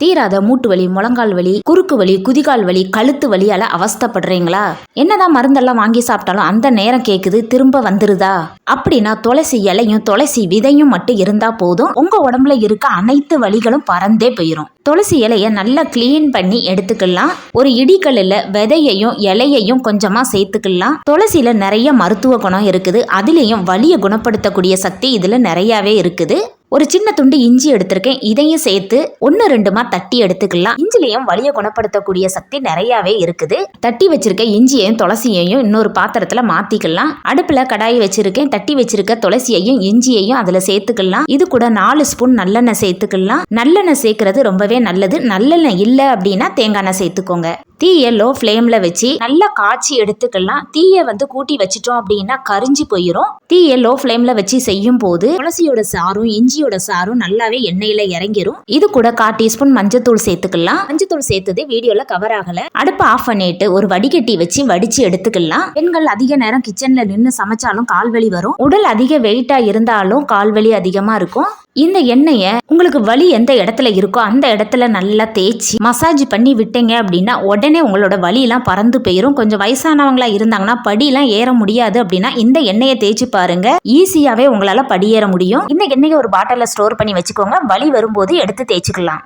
தீராத மூட்டு வலி முழங்கால் வலி குறுக்கு வலி குதிகால் வலி கழுத்து வலியால அவஸ்தைப்படுறீங்களா? என்னதான் மருந்தெல்லாம் வாங்கி சாப்பிட்டாலும் அந்த நேரம் கேக்குது திரும்ப வந்துருதா? அப்படின்னா துளசி இலையும் துளசி விதையும் மட்டும் இருந்தா போதும். உங்க உடம்புல இருக்க அனைத்து வலிகளும் பறந்தே போயிடும் துளசி இலைய நல்லா க்ளீன் பண்ணி எடுத்துக்கலாம். ஒரு இடிக்கல்லில் விதையையும் இலையையும் கொஞ்சமா சேர்த்துக்கலாம். துளசியில நிறைய மருத்துவ குணம் இருக்குது. அதுலேயும் வலியை குணப்படுத்தக்கூடிய சக்தி இதுல நிறையாவே இருக்குது. ஒரு சின்ன துண்டு இஞ்சி எடுத்திருக்கேன். இதையும் சேர்த்து ஒன்று ரெண்டுமா தட்டி எடுத்துக்கலாம். இஞ்சிலையும் வலியை குணப்படுத்தக்கூடிய சக்தி நிறையாவே இருக்குது. தட்டி வச்சிருக்க இஞ்சியையும் துளசியையும் இன்னொரு பாத்திரத்துல மாத்திக்கலாம். அடுப்புல கடாய் வச்சிருக்கேன். தட்டி வச்சிருக்க துளசியையும் இஞ்சியையும் அதுல சேர்த்துக்கலாம். இது கூட நாலு ஸ்பூன் நல்லெண்ணெய் சேர்த்துக்கலாம். நல்லெண்ணெய் சேர்க்கறது ரொம்பவே நல்லது. நல்லெண்ணெய் இல்லை அப்படின்னா தேங்காய் எண்ணெய் சேர்த்துக்கோங்க. தீயை லோ ஃப்ளேமில் வச்சு நல்லா காய்ச்சி எடுத்துக்கலாம். தீயை வந்து கூட்டி வச்சிட்டோம் அப்படின்னா கரிஞ்சு போயிடும் தீயை லோ ஃப்ளேமில் வச்சு செய்யும் போது துளசியோட சாரும் இஞ்சியோட சாரும் நல்லாவே எண்ணெயில் இறங்கிரும். இது கூட கால் டீஸ்பூன் மஞ்சத்தூள் சேர்த்துக்கலாம். மஞ்சத்தூள் சேர்த்தது வீடியோவில் கவர் ஆகலை. அடுப்பு ஆஃப் பண்ணிட்டு ஒரு வடிகட்டி வச்சு வடிச்சு எடுத்துக்கலாம். பெண்கள் அதிக நேரம் கிச்சனில் நின்று சமைச்சாலும் கால்வலி வரும். உடல் அதிக வெயிட்டா இருந்தாலும் கால்வலி அதிகமாக இருக்கும். இந்த எண்ணெயை உங்களுக்கு வலி எந்த இடத்துல இருக்கோ அந்த இடத்துல நல்லா தேய்ச்சி மசாஜ் பண்ணி விட்டீங்க அப்படின்னா உடனே உங்களோட வலியெல்லாம் பறந்து போயிடும் கொஞ்சம் வயசானவங்களா இருந்தாங்கன்னா படியெல்லாம் ஏற முடியாது அப்படின்னா இந்த எண்ணெயை தேய்ச்சி பாருங்க. ஈஸியாவே உங்களால படியேற முடியும். இந்த எண்ணெயை ஒரு பாட்டில ஸ்டோர் பண்ணி வச்சுக்கோங்க. வலி வரும்போது எடுத்து தேய்ச்சிக்கலாம்.